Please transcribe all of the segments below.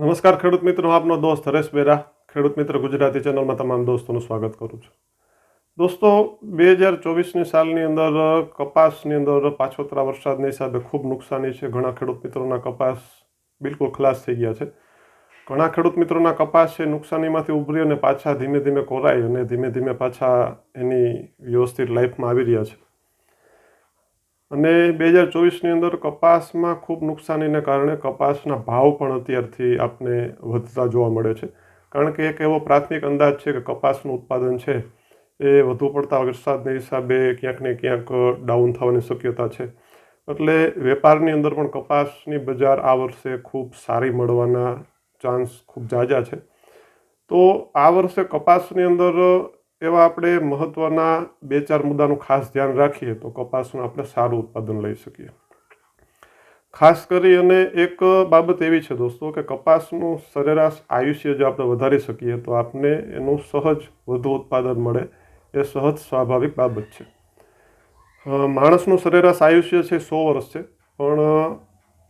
નમસ્કાર ખેડૂત મિત્રો, આપનો દોસ્ત હરેશ બેરા, ખેડૂત મિત્ર ગુજરાતી ચેનલમાં તમામ દોસ્તોનું સ્વાગત કરું છું. દોસ્તો, બે હજાર ચોવીસની સાલની અંદર કપાસની અંદર પાછોતરા વરસાદની હિસાબે ખૂબ નુકસાની છે. ઘણા ખેડૂત મિત્રોના કપાસ બિલકુલ ખલાસ થઈ ગયા છે. ઘણા ખેડૂત મિત્રોના કપાસ છે, નુકસાનીમાંથી ઉભરી અને પાછા ધીમે ધીમે કોરાય અને ધીમે ધીમે પાછા એની વ્યવસ્થિત લાઈફમાં આવી રહ્યા છે. અને બે હજાર ચોવીસની અંદર કપાસમાં ખૂબ નુકસાનીને કારણે કપાસના ભાવ પણ અત્યારથી આપને વધતા જોવા મળે છે. કારણ કે એક એવો પ્રાથમિક અંદાજ છે કે કપાસનું ઉત્પાદન છે એ વધુ પડતા વરસાદના હિસાબે ક્યાંક ને ક્યાંક ડાઉન થવાની શક્યતા છે. એટલે વેપારની અંદર પણ કપાસની બજાર આ વર્ષે ખૂબ સારી મળવાના ચાન્સ ખૂબ જાજા છે. તો આ વર્ષે કપાસની અંદર એવા આપણે મહત્ત્વના બે ચાર મુદ્દાનું ખાસ ધ્યાન રાખીએ તો કપાસનું આપણે સારું ઉત્પાદન લઈ શકીએ. ખાસ કરી અને એક બાબત એવી છે દોસ્તો કે કપાસનું સરેરાશ આયુષ્ય જો આપણે વધારી શકીએ તો આપને એનું સહજ વધુ ઉત્પાદન મળે. એ સહજ સ્વાભાવિક બાબત છે. માણસનું સરેરાશ આયુષ્ય છે સો વર્ષ છે, પણ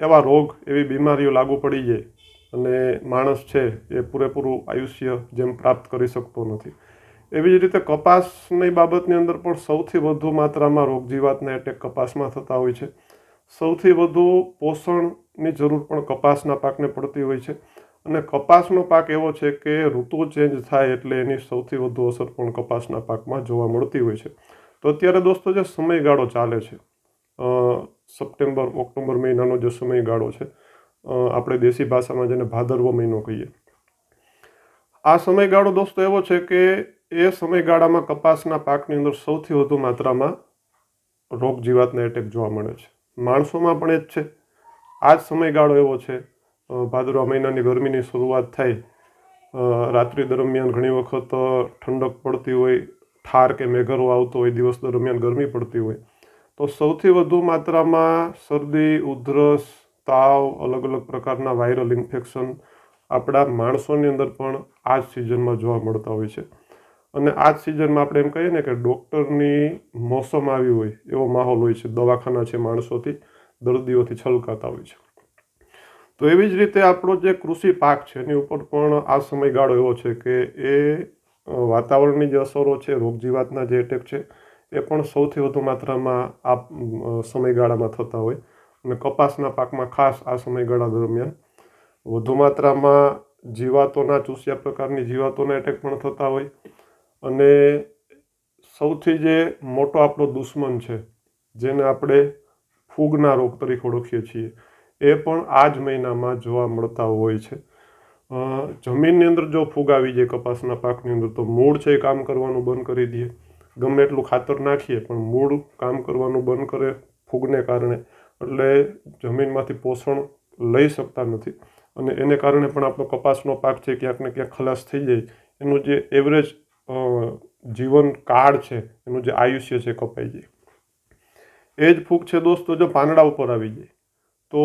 એવા રોગ, એવી બીમારીઓ લાગુ પડી જાય અને માણસ છે એ પૂરેપૂરું આયુષ્ય જેમ પ્રાપ્ત કરી શકતો નથી. એવી જ રીતે કપાસની બાબતની અંદર પણ સૌથી વધુ માત્રામાં રોગજીવાતના એટેક કપાસમાં થતા હોય છે. સૌથી વધુ પોષણની જરૂર પણ કપાસના પાકને પડતી હોય છે. અને કપાસનો પાક એવો છે કે ઋતુ ચેન્જ થાય એટલે એની સૌથી વધુ અસર પણ કપાસના પાકમાં જોવા મળતી હોય છે. તો અત્યારે દોસ્તો જે સમયગાળો ચાલે છે સપ્ટેમ્બર, ઓક્ટોબર મહિનાનો જે સમયગાળો છે આપણે દેશી ભાષામાં જેને ભાદરવો મહિનો કહીએ. આ સમયગાળો દોસ્તો એવો છે કે એ સમયગાળામાં કપાસના પાકની અંદર સૌથી વધુ માત્રામાં રોગ જીવાતના એટેક જોવા મળે છે. માણસોમાં પણ એ જ છે. આ જ સમયગાળો એવો છે ભાદરવા મહિનાની ગરમીની શરૂઆત થાય રાત્રિ દરમિયાન ઘણી વખત ઠંડક પડતી હોય, ઠાર કે મેઘરો આવતો હોય, દિવસ દરમિયાન ગરમી પડતી હોય, તો સૌથી વધુ માત્રામાં શરદી, ઉધરસ, તાવ, અલગ અલગ પ્રકારના વાયરલ ઇન્ફેક્શન આપણા માણસોની અંદર પણ આ જ સિઝનમાં જોવા મળતા હોય છે. અને આ જ સિઝનમાં આપણે એમ કહીએ ને કે ડૉક્ટરની મોસમ આવી હોય એવો માહોલ હોય છે. દવાખાના છે માણસોથી, દર્દીઓથી છલકાતા હોય છે. તો એવી જ રીતે આપણો જે કૃષિ પાક છે, એની ઉપર પણ આ સમયગાળો એવો છે કે એ વાતાવરણની જે અસરો છે રોગજીવાતના જે એટેક છે, એ પણ સૌથી વધુ માત્રામાં આ સમયગાળામાં થતા હોય. અને કપાસના પાકમાં ખાસ આ સમયગાળા દરમિયાન વધુ માત્રામાં જીવાતોના, ચૂસ્યા પ્રકારની જીવાતોના એટેક પણ થતા હોય. અને સૌથી જે મોટો આપણો દુશ્મન છે, જેને આપણે ફૂગના રોગ તરીકે ઓળખીએ છીએ, એ પણ આ જ મહિનામાં જોવા મળતા હોય છે. જમીનની અંદર જો ફૂગ આવી જાય કપાસના પાકની અંદર, તો મૂળ છે એ કામ કરવાનું બંધ કરી દઈએ. ગમે એટલું ખાતર નાખીએ, પણ મૂળ કામ કરવાનું બંધ કરે ફૂગને કારણે. એટલે જમીનમાંથી પોષણ લઈ શકતા નથી. અને એને કારણે પણ આપણો કપાસનો પાક છે ક્યાંક ને ક્યાંક ખલાસ થઈ જાય. એનું જે એવરેજ જીવન કાળ છે, એનું જે આયુષ્ય છે કપાઈ જાય. એ જ ફૂગ છે દોસ્તો, જો પાંદડા ઉપર આવી જાય, તો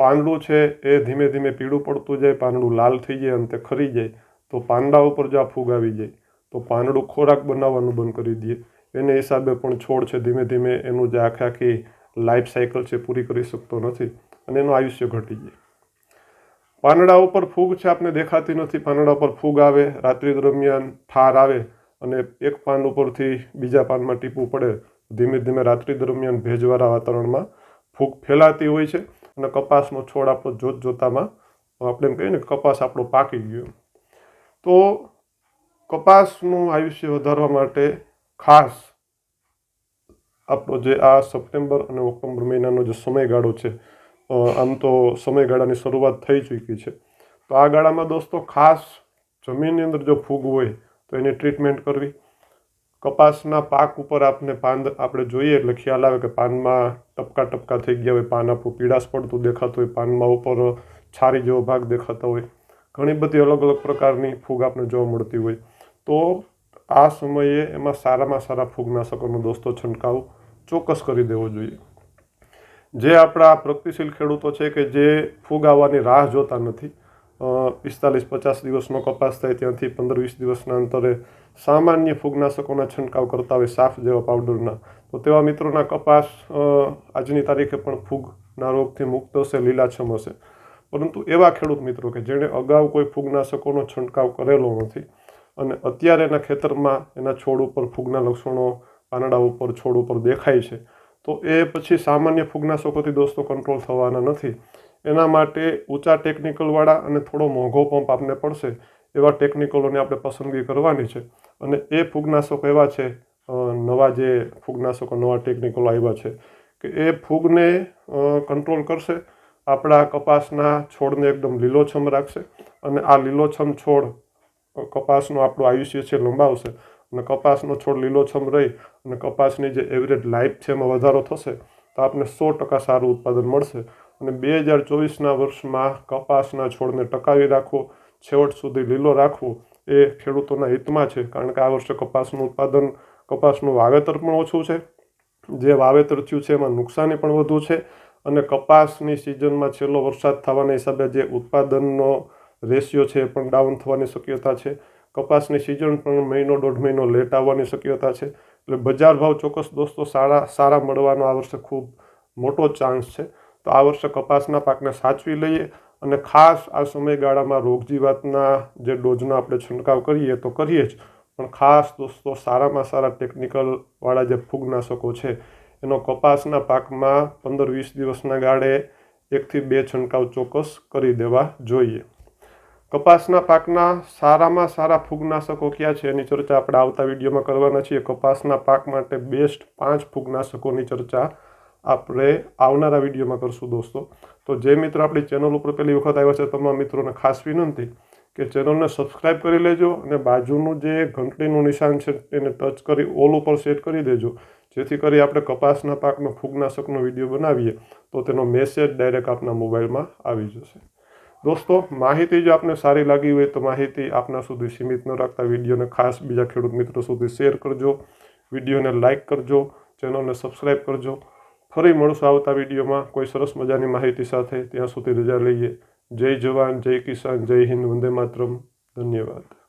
પાંદડું છે એ ધીમે ધીમે પીળું પડતું જાય, પાંદડું લાલ થઈ જાય અંતે ખરી જાય. તો પાંદડા ઉપર જો આ ફૂગ આવી જાય, તો પાંદડું ખોરાક બનાવવાનું બંધ કરી દે. એને હિસાબે પણ છોડ છે ધીમે ધીમે એનું જે આખે આખી લાઈફ સાયકલ છે પૂરી કરી શકતો નથી અને એનું આયુષ્ય ઘટી જાય. પાંદડા ઉપર ફૂગ છે, આપને દેખાતી નથી. પાંદડા ઉપર ફૂગ આવે, રાત્રિ દરમિયાન ઠાર આવે અને એક પાન ઉપરથી બીજા પાનમાં ટીપું પડે, ધીમે ધીમે રાત્રિ દરમિયાન ભેજવાળા વાતાવરણમાં ફૂગ ફેલાતી હોય છે અને કપાસનો છોડ આપણો જોત જોતામાં આપણે એમ કહીએ ને કપાસ આપણો પાકી ગયો. તો કપાસનું આયુષ્ય વધારવા માટે ખાસ આપણો જે આ સપ્ટેમ્બર અને ઓક્ટોબર મહિનાનો જે સમયગાળો છે આમ તો સમયગાળાની શરૂઆત થઈ ચૂકી છે. તો આ ગાળામાં દોસ્તો ખાસ જમીનની અંદર જો ફૂગ હોય, તો એની ટ્રીટમેન્ટ કરવી. કપાસના પાક ઉપર આપને પાન આપણે જોઈએ એટલે ખ્યાલ આવે કે પાનમાં ટપકા ટપકા થઈ ગયા હોય, પાન આપણું પીળાશ પડતું દેખાતું હોય, પાનમાં ઉપર છારી જેવો ભાગ દેખાતો હોય. ઘણી બધી અલગ અલગ પ્રકારની ફૂગ આપણે જોવા મળતી હોય. તો આ સમયે એમાં સારામાં સારા ફૂગનાશકોનો દોસ્તો છંટકાવ ચોક્કસ કરી દેવો જોઈએ. જે આપણા પ્રગતિશીલ ખેડૂતો છે કે જે ફૂગ આવવાની રાહ જોતા નથી પિસ્તાલીસ પચાસ દિવસનો કપાસ થાય ત્યાંથી પંદર વીસ દિવસના અંતરે સામાન્ય ફૂગનાશકોના છંટકાવ કરતા હોય સાફ જેવા પાવડરના. તો તેવા મિત્રોના કપાસ આજની તારીખે પણ ફૂગના રોગથી મુક્ત હશે, લીલાછમ હશે. પરંતુ એવા ખેડૂત મિત્રો કે જેણે અગાઉ કોઈ ફૂગનાશકોનો છંટકાવ કરેલો નથી અને અત્યારે એના ખેતરમાં એના છોડ ઉપર ફૂગના લક્ષણો, પાંદડા ઉપર છોડ ઉપર દેખાય છે તો એ પછી સામાન્ય ફૂગનાશકોથી દોસ્તો કંટ્રોલ થવાના નથી. એના માટે ઊંચા ટેકનિકલવાળા અને થોડો મોંઘો પંપ આપને પડશે એવા ટેકનિકલોની આપણે પસંદગી કરવાની છે. અને એ ફૂગનાશકો એવા છે નવા જે ફૂગનાશકો નવા ટેકનિકલો આવ્યા છે કે એ ફૂગને કંટ્રોલ કરશે, આપણા કપાસના છોડને એકદમ લીલોછમ રાખશે અને આ લીલોછમ છોડ કપાસનું આપણું આયુષ્ય છે લંબાવશે. અને કપાસનો છોડ લીલોછમ રહી અને કપાસની જે એવરેજ લાઈફ છે એમાં વધારો થશે, તો આપને સો ટકા સારું ઉત્પાદન મળશે. અને બે હજાર ચોવીસના વર્ષમાં કપાસના છોડને ટકાવી રાખવો, છેવટ સુધી લીલો રાખવો એ ખેડૂતોના હિતમાં છે, કારણ કે આ વર્ષે કપાસનું ઉત્પાદન, કપાસનું વાવેતર પણ ઓછું છે. જે વાવેતર થયું છે એમાં નુકસાની પણ વધુ છે અને કપાસની સિઝનમાં છેલ્લો વરસાદ થવાના હિસાબે જે ઉત્પાદનનો રેશિયો છે એ પણ ડાઉન થવાની શક્યતા છે. કપાસની સિઝન પણ મહિનો દોઢ મહિનો લેટ આવવાની શક્યતા છે. એટલે બજાર ભાવ ચોક્કસ દોસ્તો સારા સારા મળવાનો આ વર્ષે ખૂબ મોટો ચાન્સ છે. તો આ વર્ષે કપાસના પાકને સાચવી લઈએ અને ખાસ આ સમયગાળામાં રોગજીવાતના જે ડોઝનો આપણે છંટકાવ કરીએ તો કરીએ જ. પણ ખાસ દોસ્તો સારામાં સારા ટેકનિકલવાળા જે ફૂગનાશકો છે, એનો કપાસના પાકમાં પંદર વીસ દિવસના ગાળે એકથી બે છંટકાવ ચોક્કસ કરી દેવા જોઈએ. કપાસના પાકના સારામાં સારા ફૂગનાશકો ક્યાં છે એની ચર્ચા આપણે આવતા વિડીયોમાં કરવાના છીએ. કપાસના પાક માટે બેસ્ટ પાંચ ફૂગનાશકોની ચર્ચા આપણે આવનારા વિડીયોમાં કરશું દોસ્તો. તો જે મિત્રો આપણી ચેનલ ઉપર પહેલી વખત આવ્યા છે તમામ મિત્રોને ખાસ વિનંતી કે ચેનલને સબસ્ક્રાઇબ કરી લેજો અને બાજુનું જે ઘંટડીનું નિશાન છે એને ટચ કરી ઓલ ઉપર સેટ કરી દેજો. જેથી કરી આપણે કપાસના પાકનો ફૂગનાશકનો વીડિયો બનાવીએ તો તેનો મેસેજ ડાયરેક્ટ આપના મોબાઈલમાં આવી જશે. દોસ્તો, માહિતી જો આપને સારી લાગી હોય તો માહિતી આપના સુધી સીમિત ન રાખતા. વિડીયોને ખાસ બીજા ખેડૂત મિત્રો સુધી શેર કરજો. વિડીયોને લાઇક કરજો. ચેનલને સબસ્ક્રાઈબ કરજો. ફરી મળશું આવતા વિડીયોમાં. કોઈ સરસ મજાની માહિતી સાથે ત્યાં સુધી રજા લઈએ. જય જવાન, જય કિસાન, જય હિન્દ, વંદે માતરમ. ધન્યવાદ.